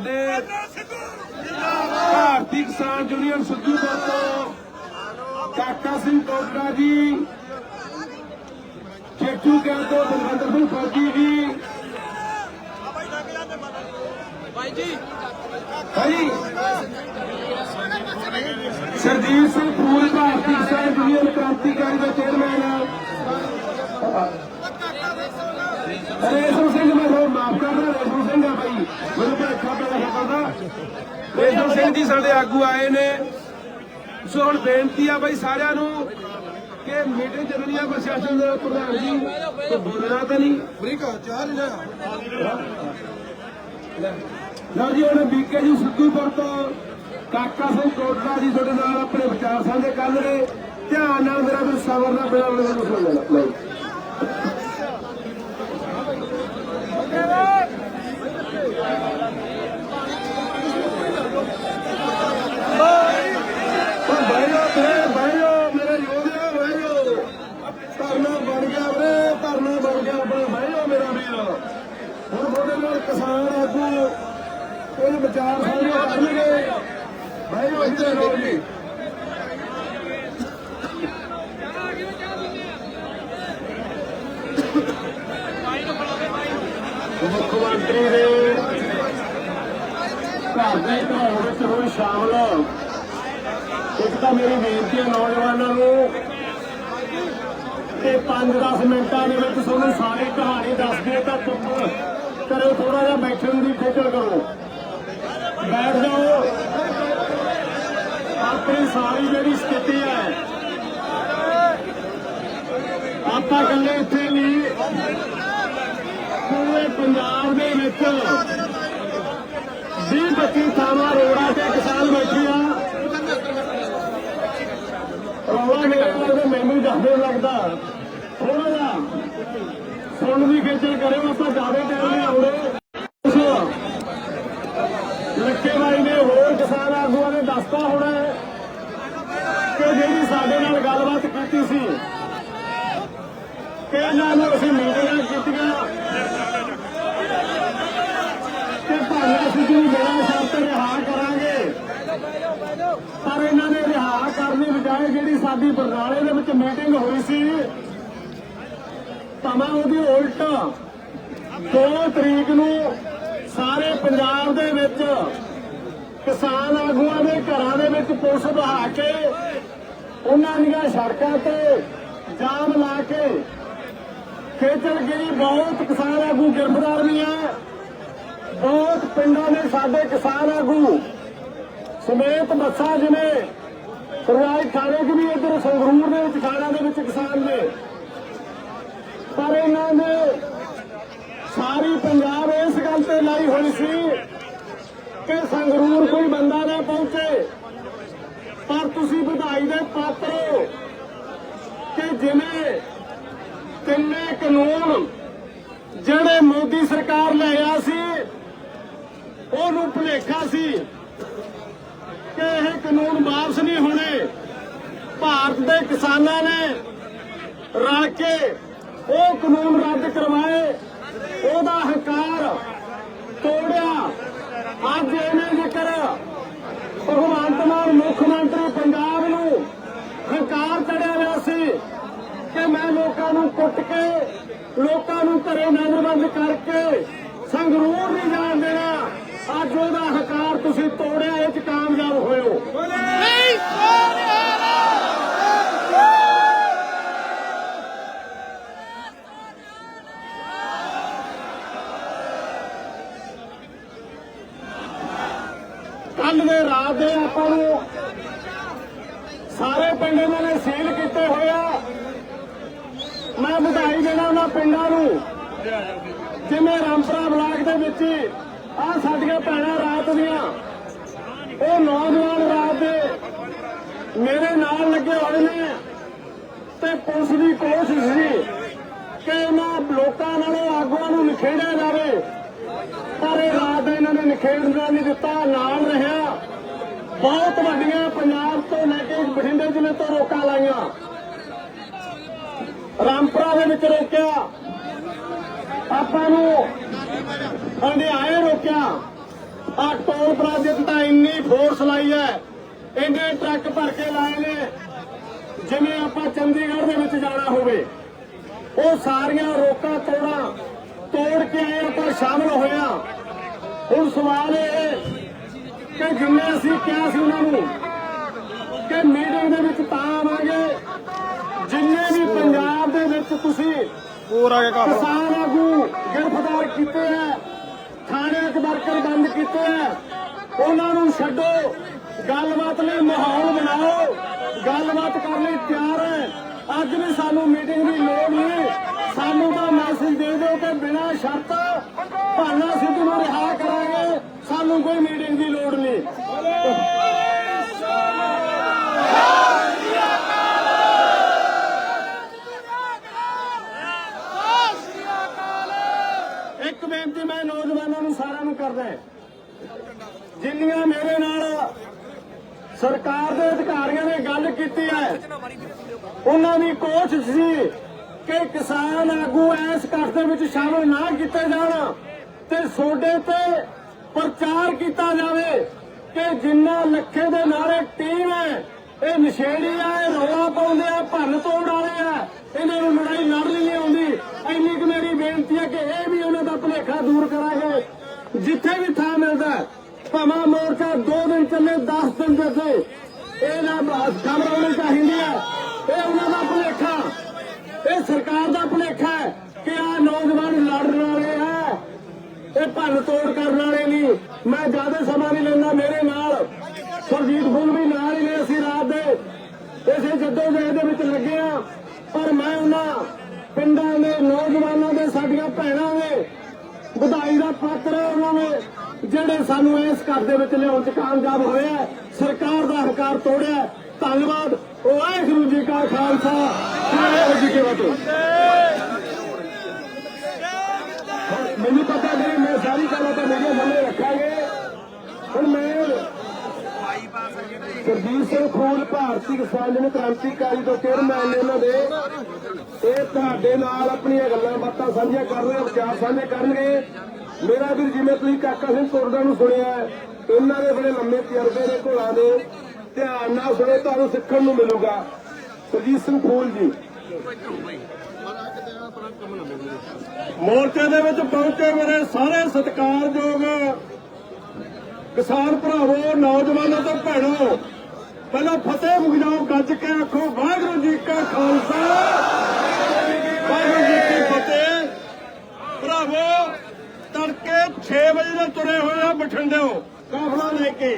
ਸਾਡੇ ਭਾਰਤੀ ਕਿਸਾਨ ਯੂਨੀਅਨ ਸਿੱਧੂਪੁਰ ਤੋਂ ਕਾਕਾ ਸਿੰਘ ਕੋਟੜਾ ਜੀ ਚੇਚੂ ਕਹਿ ਤੋਂ ਬਲਵੰਦਰ ਸਿੰਘ ਫੌਜੀ ਜੀ। ਭਾਈ ਜੀ ਭਾਈ ਸਰਜੀਤ ਸਿੰਘ ਫੂਲ ਭਾਰਤੀ ਕਿਸਾਨ ਯੂਨੀਅਨ ਕ੍ਰਾਂਤੀਕਾਰੀ ਦਾ ਚੇਅਰਮੈਨ ਰੇਸ਼ਮ ਸਿੰਘ, ਮੈਂ ਤੁਹਾਨੂੰ ਮਾਫ ਕਰਦਾ ਮੈਨੂੰ ਭੇਖਾ ਪਿਆ ਕਰਦਾ। ਰੇਸ਼ਮ ਸਿੰਘ ਜੀ ਸਾਡੇ ਆਗੂ ਆਏ ਨੇ ਸੋ ਹੁਣ ਬੇਨਤੀ ਆ ਭਾਈ ਸਾਰਿਆਂ ਨੂੰ ਕਿ ਮੀਟਿੰਗ ਚੱਲਣੀ ਆ ਪ੍ਰਸ਼ਾਸਨ ਦੇ ਪ੍ਰਧਾਨ ਜੀ। ਤੇ ਬੋਲਣਾ ਤਾਂ ਨਹੀਂ। ਅਮਰੀਕਾ ਚਾਹ ਲੈ ਲਓ ਜੀ ਹੁਣ ਬੀਕੇ ਜੀ ਸਿੱਧੂਪੁਰ ਤੋਂ ਕਾਕਾ ਸਿੰਘ ਕੋਟਲਾ ਜੀ ਤੁਹਾਡੇ ਨਾਲ ਆਪਣੇ ਵਿਚਾਰ ਸਾਂਝੇ ਕਰ ਰਹੇ ਧਿਆਨ ਨਾਲ ਮੇਰਾ ਵੀ ਸਬਰ ਨਾਲ ਬਿਨਾਂ ਮੇਰੇ ਨੂੰ ਸੁਣ ਲੈਣਾ। ਲਓ ਜੀ। ਉਹ ਭਾਈਓ ਮੇਰੇ ਭਾਈਓ ਮੇਰੇ ਯੋਧਿਓ ਭਾਈਓ ਧਰਨਾ ਬਣ ਗਿਆ ਵੀਰੇ ਧਰਨਾ ਬਣ ਗਿਆ ਆਪਣਾ ਭਾਈਓ ਮੇਰਾ ਵੀਰ ਹੁਣ ਤੁਹਾਡੇ ਨਾਲ ਕਿਸਾਨ ਆਗੂ ਕੋਈ ਵਿਚਾਰ ਸਾਂਝੇ ਕਰਨਗੇ ਇੱਥੇ ਰਹੋ ਜੀ ਮੁੱਖ ਮੰਤਰੀ ਦੇ ਘਰ ਦੇ ਵਿੱਚ ਹੋਈ ਸ਼ਾਮਲ ਇੱਕ ਤਾਂ ਮੇਰੀ ਬੇਨਤੀ ਹੈ ਨੌਜਵਾਨਾਂ ਨੂੰ ਕਿ 5-10 ਮਿੰਟਾਂ ਦੇ ਵਿੱਚ ਤੁਹਾਨੂੰ ਸਾਰੀ ਕਹਾਣੀ ਦੱਸ ਦਿਓ ਤਾਂ ਚੁੱਪ ਕਰੋ ਥੋੜਾ ਜਿਹਾ ਬੈਠਣ ਦੀ ਫਿਕਰ ਕਰੋ। ਬੈਠ ਜਾਓ। ਆਪਣੀ ਸਾਰੀ ਜਿਹੜੀ ਸਥਿਤੀ ਹੈ, ਆਪਾਂ ਕੱਲੇ ਇੱਥੇ ਨਹੀਂ, ਪੂਰੇ ਪੰਜਾਬ ਦੇ ਵਿੱਚ 25 ਥਾਵਾਂ ਰੋਡਾਂ ਤੇ ਕਿਸਾਨ ਬੈਠੇ ਆ। ਰੌਲਾ ਮੇਰੇ ਨਾਲ ਮੈਨੂੰ ਜ਼ਿਆਦਾ ਲੱਗਦਾ। ਥੋੜਾ ਜਿਹਾ ਸੁਣ ਦੀ ਖੇਚਲ ਕਰਿਓ, ਆਪਾਂ ਜ਼ਿਆਦਾ ਟਾਈਮ ਨਹੀਂ ਆਉਣੇ ਲੱਖੇ ਬਾਈ ਨੇ ਹੋਰ ਕਿਸਾਨ ਆਗੂਆਂ ਨੇ ਦੱਸਤਾ ਹੋਣਾ ਕਿ ਜਿਹੜੀ ਸਾਡੇ ਨਾਲ ਗੱਲਬਾਤ ਕੀਤੀ ਸੀ, ਕਿ ਇਹਨਾਂ ਨੂੰ ਅਸੀਂ ਮੀਟਿੰਗਾਂ ਕੀਤੀਆਂ ਕਿ ਭਾਵੇਂ ਅਸੀਂ ਜੀ ਮੇਰਾ ਸ਼ਰਤ ਰਿਹਾ ਕਰਾਂਗੇ ਪਰ ਇਹਨਾਂ ਨੇ ਰਿਹਾ ਕਰਨ ਦੀ ਬਜਾਏ ਜਿਹੜੀ ਸਾਡੀ ਬਰਨਾਲੇ ਦੇ ਵਿੱਚ ਮੀਟਿੰਗ ਹੋਈ ਸੀ, ਭਾਵੇਂ ਉਹਦੀ ਉਲਟ 2 ਤਰੀਕ ਨੂੰ ਸਾਰੇ ਪੰਜਾਬ ਦੇ ਵਿੱਚ ਕਿਸਾਨ ਆਗੂਆਂ ਦੇ ਘਰਾਂ ਦੇ ਵਿੱਚ ਪੁਲਿਸ ਬਹਾ ਕੇ ਉਹਨਾਂ ਦੀਆਂ ਸੜਕਾਂ ਤੇ ਜਾਮ ਲਾ ਕੇ ਖੇਚਲਗਿਰੀ ਬਹੁਤ ਕਿਸਾਨ ਆਗੂ ਗ੍ਰਿਫਤਾਰ ਵੀ ਹੈ ਬਹੁਤ ਪਿੰਡਾਂ ਦੇ ਸਾਡੇ ਕਿਸਾਨ ਆਗੂ ਸਮੇਤ ਮੱਸਾ ਜਿਵੇਂ ਸਰਵਾਈ ਥਾਣੇ 'ਚ ਵੀ ਇੱਧਰ ਸੰਗਰੂਰ ਦੇ ਵਿੱਚ ਥਾਣਿਆਂ ਦੇ ਵਿੱਚ ਕਿਸਾਨ ਨੇ। ਪਰ ਇਹਨਾਂ ਨੇ ਸਾਰੀ ਪੰਜਾਬ ਇਸ ਗੱਲ ਤੇ ਲਾਈ ਹੋਈ ਸੀ ਕਿ ਸੰਗਰੂਰ ਕੋਈ ਬੰਦਾ ਨਾ ਪਹੁੰਚੇ। ਪਰ ਤੁਸੀਂ ਵਧਾਈ ਦੇ ਪਾਤਰ ਹੋ ਕਿ ਜਿਵੇਂ ਤਿੰਨੇ ਕਾਨੂੰਨ ਜਿਹੜੇ ਮੋਦੀ ਸਰਕਾਰ ਲੈ ਆ ਸੀ, ਉਹਨੂੰ ਭੁਲੇਖਾ ਸੀ। ਕਿ ਇਹ ਕਾਨੂੰਨ ਵਾਪਸ ਨਹੀਂ ਹੋਣੇ। ਭਾਰਤ ਦੇ ਕਿਸਾਨਾਂ ਨੇ ਰਲ ਕੇ ਉਹ ਕਾਨੂੰਨ ਰੱਦ ਕਰਵਾਏ। ਉਹਦਾ ਹੰਕਾਰ ਤੋੜਿਆ। ਅੱਜ ਇਹਨੇ ਜ਼ਿਕਰ ਭਗਵੰਤ ਮਾਨ, ਮੁੱਖ ਮੰਤਰੀ ਪੰਜਾਬ ਨੂੰ ਹੰਕਾਰ ਚੜਿਆ ਹੋਇਆ ਸੀ ਕਿ ਮੈਂ ਲੋਕਾਂ ਨੂੰ ਕੁੱਟ ਕੇ, ਲੋਕਾਂ ਨੂੰ ਘਰੇ ਨਜ਼ਰਬੰਦ ਕਰਕੇ ਸੰਗਰੂਰ ਨਹੀਂ ਜਾਣ ਦੇਣਾ, ਅੱਜ ਉਹਦਾ ਹੰਕਾਰ ਤੁਸੀਂ ਤੋੜਿਆ ਇਹ ਚ ਕਾਮਯਾਬ ਹੋਇਓ ਕੱਲ ਰਾਤ ਦੇ ਆਪਾਂ ਨੂੰ ਸਾਰੇ ਪਿੰਡ ਇਹਨਾਂ ਨੇ ਸੀਲ ਕੀਤੇ ਹੋਏ ਆ। ਮੈਂ ਵਧਾਈ ਦੇਣਾ ਉਹਨਾਂ ਪਿੰਡਾਂ ਨੂੰ। ਜਿਵੇਂ ਰਾਮਪੁਰਾ ਬਲਾਕ ਦੇ ਵਿੱਚ ਆ ਸਾਡੀਆਂ ਭੈਣਾਂ ਰਾਤ ਦੀਆਂ। ਉਹ ਨੌਜਵਾਨ ਰਾਤ ਦੇ ਮੇਰੇ ਨਾਲ ਲੱਗੇ ਹੋਏ ਨੇ ਤੇ ਪੁਲਿਸ ਦੀ ਕੋਸ਼ਿਸ਼ ਸੀ ਕਿ ਇਹਨਾਂ ਲੋਕਾਂ ਨਾਲੋਂ ਆਗੂਆਂ ਨੂੰ ਨਿਖੇੜਿਆ ਜਾਵੇ। ਪਰ ਇਹ ਰਾਤ ਇਹਨਾਂ ਨੇ ਨਿਖੇੜਨਾ ਨਹੀਂ ਦਿੱਤਾ, ਨਾਲ ਰਿਹਾ ਬਹੁਤ ਵੱਡੀਆਂ ਪੰਜਾਬ ਤੋਂ ਲੈ ਕੇ ਬਠਿੰਡੇ ਜ਼ਿਲ੍ਹੇ ਤੋਂ ਰੋਕਾਂ ਲਾਈਆਂ। ਰਾਮਪੁਰਾ ਦੇ ਵਿੱਚ ਰੋਕਿਆ। ਆਪਾਂ ਨੂੰ ਹੰਡਿਆਏ ਰੋਕਿਆ। ਆ ਟੋਲ ਪਲਾਜ਼ੇ ਤੇ ਤਾਂ ਇੰਨੀ ਫੋਰਸ ਲਾਈ ਹੈ। ਇੰਨੇ ਟਰੱਕ ਭਰ ਕੇ ਲਾਏ ਨੇ। ਜਿਵੇਂ ਆਪਾਂ ਚੰਡੀਗੜ੍ਹ ਦੇ ਵਿੱਚ ਜਾਣਾ ਹੋਵੇ। ਉਹ ਸਾਰੀਆਂ ਰੋਕਾਂ ਤੋੜਾਂ ਤੋੜ ਕੇ ਆਏ ਆਪਾਂ ਸ਼ਾਮਲ ਹੋਇਆ ਹੁਣ ਸਵਾਲ ਇਹ ਕਿ ਜਿੰਨੇ ਅਸੀਂ ਕਿਹਾ ਸੀ ਉਹਨਾਂ ਨੂੰ ਕਿ ਮੀਟਿੰਗ ਦੇ ਵਿੱਚ ਤਾਂ ਆਵਾਂਗੇ ਜਿੰਨੇ ਵੀ ਪੰਜਾਬ ਦੇ ਵਿੱਚ ਤੁਸੀਂ ਹੋਰ ਆ ਗਿਆ ਕਿਸਾਨ ਆਗੂ ਗ੍ਰਿਫਤਾਰ ਕੀਤੇ ਹੈ ਥਾਣੇ 'ਚ ਵਰਕਰ ਬੰਦ ਕੀਤੇ ਹੈ ਉਹਨਾਂ ਨੂੰ ਛੱਡੋ। ਗੱਲਬਾਤ ਲਈ ਮਾਹੌਲ ਬਣਾਓ। ਗੱਲਬਾਤ ਕਰਨ ਲਈ ਤਿਆਰ ਹੈ ਅੱਜ ਵੀ ਸਾਨੂੰ ਮੀਟਿੰਗ ਦੀ ਲੋੜ ਨਹੀਂ। ਸਾਨੂੰ ਤਾਂ ਮੈਸੇਜ ਦੇ ਦਿਓ ਕਿ ਬਿਨਾਂ ਸ਼ਰਤ ਭਾਨਾ ਸਿੱਧੂ ਨੂੰ ਰਿਹਾ ਕਰਾਂਗੇ ਸਾਨੂੰ ਕੋਈ ਮੀਟਿੰਗ ਦੀ ਲੋੜ ਨਹੀਂ। ਇੱਕ ਬੇਨਤੀ ਮੈਂ ਨੌਜਵਾਨਾਂ ਨੂੰ ਸਾਰਿਆਂ ਨੂੰ ਕਰਦਾ ਜਿੰਨੀਆਂ ਮੇਰੇ ਨਾਲ ਸਰਕਾਰ ਦੇ ਅਧਿਕਾਰੀਆਂ ਨੇ ਗੱਲ ਕੀਤੀ ਹੈ, ਉਹਨਾਂ ਦੀ ਕੋਸ਼ਿਸ਼ ਸੀ ਕਿ ਕਿਸਾਨ ਆਗੂ ਇਸ ਇਕੱਠ ਦੇ ਵਿੱਚ ਸ਼ਾਮਲ ਨਾ ਕੀਤੇ ਜਾਣ ਤੇ ਸੋਡੇ ਤੇ ਪ੍ਰਚਾਰ ਕੀਤਾ ਜਾਵੇ ਕਿ ਜਿੰਨਾ ਲੱਖੇ ਦੇ ਨਾਲ ਇਹ ਟੀਮ ਹੈ ਇਹ ਨਸ਼ੇੜੀ ਆ ਇਹ ਰੌਲਾ ਪਾਉਂਦੇ ਆ ਭੰਨ ਤੋੜ ਵਾਲੇ ਆ ਇਹਨਾਂ ਨੂੰ ਲੜਾਈ ਲੜਨੀ ਨਹੀਂ ਆਉਂਦੀ ਇੰਨੀ ਕੁ ਮੇਰੀ ਬੇਨਤੀ ਹੈ ਕਿ ਇਹ ਵੀ ਉਹਨਾਂ ਦਾ ਭੁਲੇਖਾ ਦੂਰ ਕਰਾਂਗੇ। ਜਿੱਥੇ ਵੀ ਥਾਂ ਮਿਲਦਾ ਹੈ, ਮੋਰਚਾ 2 ਦਿਨ ਚੱਲੇ 10 ਦਿਨ ਚੱਲੇ। ਇਹ ਨਾ ਖਬਰ ਹੋਣੀ ਚਾਹੀਦੀ ਹੈ। ਇਹ ਉਹਨਾਂ ਦਾ ਭੁਲੇਖਾ। ਇਹ ਸਰਕਾਰ ਦਾ ਭੁਲੇਖਾ ਹੈ ਕਿ ਆ ਨੌਜਵਾਨ ਲੜ ਇਹ ਭੰਨ ਤੋੜ ਕਰਨ ਵਾਲੇ ਨਹੀਂ। ਮੈਂ ਜ਼ਿਆਦਾ ਸਮਾਂ ਨਹੀਂ ਲੈਂਦਾ ਮੇਰੇ ਨਾਲ। ਸੁਰਜੀਤ ਫੁੱਲ ਵੀ ਨਾਲ ਹੀ ਨੇ ਅਸੀਂ ਰਾਤ ਦੇ। ਇਸੇ ਜੱਦੋ ਦੇ ਵਿੱਚ ਲੱਗੇ ਆ ਪਰ ਮੈਂ ਉਹਨਾਂ ਪਿੰਡਾਂ ਦੇ ਨੌਜਵਾਨਾਂ ਦੇ, ਸਾਡੀਆਂ ਭੈਣਾਂ ਦੇ ਵਧਾਈ ਦਾ ਪਾਤਰ ਉਹਨਾਂ ਨੇ ਜਿਹੜੇ ਸਾਨੂੰ ਇਸ ਘਰ ਦੇ ਵਿੱਚ ਲਿਆਉਣ ਚ ਕਾਮਯਾਬ ਹੋਇਆ ਸਰਕਾਰ ਦਾ ਹੰਕਾਰ ਤੋੜਿਆ। ਧੰਨਵਾਦ। ਵਾਹਿਗੁਰੂ ਜੀ ਕਾ ਖਾਲਸਾ। ਵਾਹਿਗੁਰੂ ਜੀ ਕੀ ਫਤਿਹ ਹੁਣ ਮੈਨੂੰ ਪਤਾ ਨਹੀਂ ਮੈਂ ਸਾਰੀ ਗੱਲਾਂ ਤਾਂ ਮੇਰੇ ਸਾਹਮਣੇ ਰੱਖਾਂਗੇ ਹੁਣ ਮੈਂ ਸਰਜੀਤ ਸਿੰਘ ਖੂਨ ਭਾਰਤੀ ਕਿਸਾਨ ਜਨ ਕ੍ਰਾਂਤੀਕਾਰੀ ਤੋਂ ਚੇਅਰਮੈਨ ਨੇ ਇਹਨਾਂ ਦੇ। ਇਹ ਤੁਹਾਡੇ ਨਾਲ ਆਪਣੀਆਂ ਗੱਲਾਂ ਬਾਤਾਂ ਸਾਂਝੀਆਂ ਕਰਨਗੇ ਵਿਚਾਰ ਸਾਂਝੇ ਕਰਨਗੇ। ਮੇਰਾ ਵੀਰ ਜਿਵੇਂ ਤੁਸੀਂ ਕਾਕਾ ਸਿੰਘ ਕੋਰਡਾ ਨੂੰ ਸੁਣਿਆ ਇਹਨਾਂ ਦੇ ਬੜੇ ਲੰਮੇ ਤਜਰਬੇ ਨੇ ਘੋਲਾਂ ਦੇ। ਧਿਆਨ ਨਾਲ ਸੁਣੋ, ਤੁਹਾਨੂੰ ਸਿੱਖਣ ਨੂੰ ਮਿਲੂਗਾ। ਸਰਜੀਤ ਸਿੰਘ ਫੂਲ ਜੀ। ਮੋਰਚੇ ਦੇ ਵਿੱਚ ਪਹੁੰਚੇ ਮੇਰੇ ਸਾਰੇ ਸਤਿਕਾਰਯੋਗ ਕਿਸਾਨ ਭਰਾਵੋ, ਨੌਜਵਾਨਾਂ ਤੇ ਭੈਣੋ ਪਹਿਲਾਂ ਫਤਿਹ ਮੁਗਜਾਉ ਗੱਜ ਕੇ ਆਖੋ, ਵਾਹਿਗੁਰੂ ਜੀ ਕਾ ਖਾਲਸਾ। ਵਾਹਿਗੁਰੂ ਜੀ ਕੀ ਫਤਿਹ। ਭਰਾਵੋ, ਤੜਕੇ 6 ਵਜੇ ਦੇ ਤੁਰੇ ਹੋਏ ਆ ਬਠਿੰਡਿਓ। ਕਾਫਲਾ ਲੈ ਕੇ।